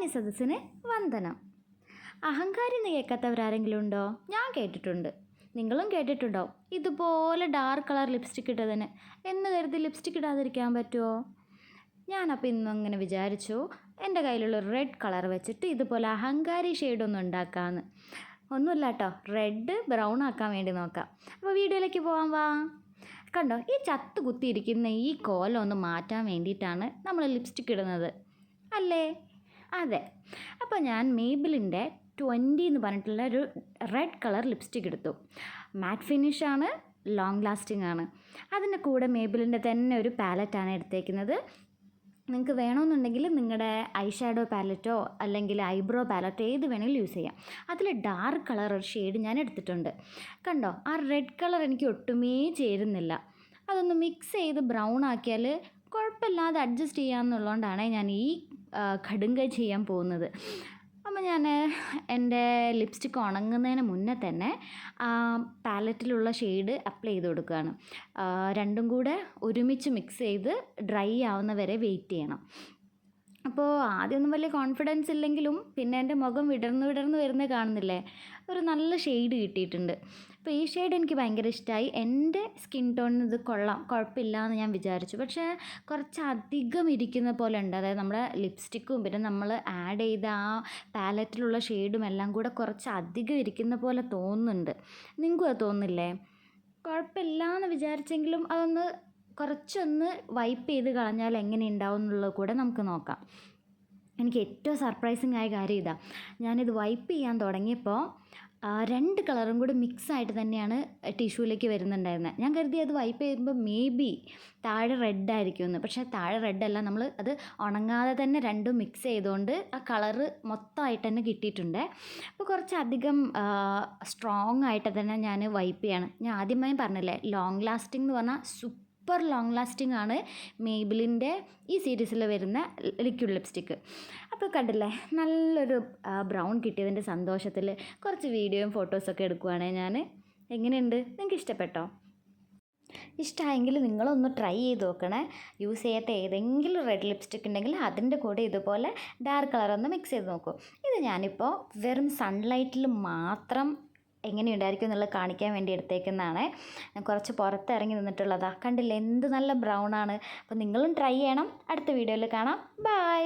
മാന്യസദസ്സിന് വന്ദനം. അഹങ്കാരി എന്ന് കേൾക്കാത്തവരാരെങ്കിലും ഉണ്ടോ ഞാൻ കേട്ടിട്ടുണ്ട്. നിങ്ങളും കേട്ടിട്ടുണ്ടോ? ഇതുപോലെ ഡാർക്ക് കളർ ലിപ്സ്റ്റിക് ഇട്ടതിന് എന്ന് കരുതി ലിപ്സ്റ്റിക് ഇടാതിരിക്കാൻ പറ്റുമോ ഞാനപ്പോൾ ഇന്നും അങ്ങനെ വിചാരിച്ചു എന്റെ കയ്യിലുള്ള റെഡ് കളർ വെച്ചിട്ട് ഇതുപോലെ അഹങ്കാരി ഷെയ്ഡൊന്നും ഉണ്ടാക്കാമെന്ന് ഒന്നുമില്ല കേട്ടോ റെഡ് ബ്രൗൺ ആക്കാൻ വേണ്ടി നോക്കാം. അപ്പോൾ വീഡിയോയിലേക്ക് പോകാൻ വാ. കണ്ടോ ഈ ചത്ത് കുത്തിയിരിക്കുന്ന ഈ കോലം ഒന്ന് മാറ്റാൻ വേണ്ടിയിട്ടാണ് നമ്മൾ ലിപ്സ്റ്റിക് ഇടുന്നത്. അല്ലേ? അതെ. അപ്പോൾ ഞാൻ മേബിളിന്റെ ട്വന്റി എന്ന് പറഞ്ഞിട്ടുള്ള ഒരു റെഡ് കളർ ലിപ്സ്റ്റിക് എടുത്തു. മാറ്റ് ഫിനിഷാണ് ലോങ് ലാസ്റ്റിംഗ് ആണ്. അതിന്റെ കൂടെ മേബിളിന്റെ തന്നെ ഒരു പാലറ്റാണ് എടുത്തേക്കുന്നത്. നിങ്ങൾക്ക് വേണമെന്നുണ്ടെങ്കിൽ നിങ്ങളുടെ ഐ ഷാഡോ പാലറ്റോ അല്ലെങ്കിൽ ഐബ്രോ പാലറ്റോ ഏത് വേണമെങ്കിലും യൂസ് ചെയ്യാം. അതിൽ ഡാർക്ക് കളർ ഒരു ഷെയ്ഡ് ഞാൻ എടുത്തിട്ടുണ്ട്. കണ്ടോ? ആ റെഡ് കളർ എനിക്ക് ഒട്ടുമേ ചേരുന്നില്ല. അതൊന്ന് മിക്സ് ചെയ്ത് ബ്രൗൺ ആക്കിയാൽ കുഴപ്പമില്ലാതെ അഡ്ജസ്റ്റ് ചെയ്യാമെന്നുള്ളതുകൊണ്ടാണ് ഞാൻ ഈ കടുങ്ക ചെയ്യാൻ പോകുന്നത്. അപ്പോൾ ഞാൻ എന്റെ ലിപ്സ്റ്റിക്ക് ഉണങ്ങുന്നതിന് മുന്നേ തന്നെ പാലറ്റിലുള്ള ഷെയ്ഡ് അപ്ലൈ ചെയ്ത് കൊടുക്കുകയാണ്. രണ്ടും കൂടെ ഒരുമിച്ച് മിക്സ് ചെയ്ത് ഡ്രൈ ആവുന്ന വരെ വെയിറ്റ് ചെയ്യണം. അപ്പോൾ ആദ്യമൊന്നും വലിയ കോൺഫിഡൻസ് ഇല്ലെങ്കിലും പിന്നെ എന്റെ മുഖം വിടർന്ന് വിടർന്ന് വരുന്നത് കാണുന്നില്ലേ? ഒരു നല്ല ഷെയ്ഡ് കിട്ടിയിട്ടുണ്ട്. അപ്പോൾ ഈ ഷെയ്ഡ് എനിക്ക് ഭയങ്കര ഇഷ്ടമായി എന്റെ സ്കിൻ ടോണിന് ഇത് കൊള്ളാം കുഴപ്പമില്ല എന്ന് ഞാൻ വിചാരിച്ചു. പക്ഷേ കുറച്ച് അധികം ഇരിക്കുന്ന പോലെ ഉണ്ട്. അതായത് നമ്മുടെ ലിപ്സ്റ്റിക്കും പിന്നെ നമ്മൾ ആഡ് ചെയ്ത ആ പാലറ്റിലുള്ള ഷെയ്ഡും എല്ലാം കൂടെ കുറച്ച് അധികം ഇരിക്കുന്ന പോലെ തോന്നുന്നുണ്ട്. നിങ്ങൾക്കും അത് തോന്നുന്നില്ലേ? കുഴപ്പമില്ല എന്ന് വിചാരിച്ചെങ്കിലും അതൊന്ന് കുറച്ചൊന്ന് വൈപ്പ് ചെയ്ത് കളഞ്ഞാൽ എങ്ങനെ ഉണ്ടാവും എന്നുള്ളത് കൂടെ നമുക്ക് നോക്കാം. എനിക്ക് ഏറ്റവും സർപ്രൈസിങ് ആയ കാര്യം ഇതാ. ഞാനിത് വൈപ്പ് ചെയ്യാൻ തുടങ്ങിയപ്പോൾ രണ്ട് കളറും കൂടി മിക്സ് ആയിട്ട് തന്നെയാണ് ടിഷ്യൂവിലേക്ക് വരുന്നുണ്ടായിരുന്നത് ഞാൻ കരുതി അത് വൈപ്പ് ചെയ്യുമ്പോൾ മേ ബി താഴെ റെഡ് ആയിരിക്കുമെന്ന്. പക്ഷേ താഴെ റെഡ് അല്ല. നമ്മൾ അത് ഉണങ്ങാതെ തന്നെ രണ്ടും മിക്സ് ചെയ്തുകൊണ്ട് ആ കളറ് മൊത്തമായിട്ട് തന്നെ കിട്ടിയിട്ടുണ്ട്. അപ്പോൾ കുറച്ചധികം സ്ട്രോങ് ആയിട്ട് തന്നെ ഞാൻ വൈപ്പ് ചെയ്യാണ്. ഞാൻ ആദ്യമായി പറഞ്ഞില്ലേ ലോങ് ലാസ്റ്റിംഗ് എന്ന് പറഞ്ഞാൽ സൂപ്പർ ലോങ് ലാസ്റ്റിംഗ് ആണ് മേബിളിന്റെ ഈ സീരീസിൽ വരുന്ന ലിക്വിഡ് ലിപ്സ്റ്റിക്ക് അപ്പോൾ കണ്ടില്ലേ? നല്ലൊരു ബ്രൗൺ കിട്ടിയതിന്റെ സന്തോഷത്തിൽ കുറച്ച് വീഡിയോയും ഫോട്ടോസൊക്കെ എടുക്കുവാണേ ഞാൻ എങ്ങനെയുണ്ട്? നിങ്ങൾക്ക് ഇഷ്ടപ്പെട്ടോ? ഇഷ്ടമായെങ്കിൽ നിങ്ങളൊന്ന് ട്രൈ ചെയ്ത് നോക്കണേ. യൂസ് ചെയ്യാത്ത ഏതെങ്കിലും റെഡ് ലിപ്സ്റ്റിക് ഉണ്ടെങ്കിൽ അതിന്റെ കൂടെ ഇതുപോലെ ഡാർക്ക് കളർ ഒന്ന് മിക്സ് ചെയ്ത് നോക്കൂ. ഇത് ഞാനിപ്പോൾ വെറും സൺലൈറ്റിൽ മാത്രം എങ്ങനെയുണ്ടായിരിക്കും എന്നുള്ളത് കാണിക്കാൻ വേണ്ടി എടുത്തേക്കുന്നതാണ്. കുറച്ച് പുറത്തിറങ്ങി നിന്നിട്ടുള്ളതാണ് കണ്ടില്ലേ? എന്ത് നല്ല ബ്രൗൺ ആണ്. അപ്പോൾ നിങ്ങളും ട്രൈ ചെയ്യണം. അടുത്ത വീഡിയോയിൽ കാണാം. ബൈ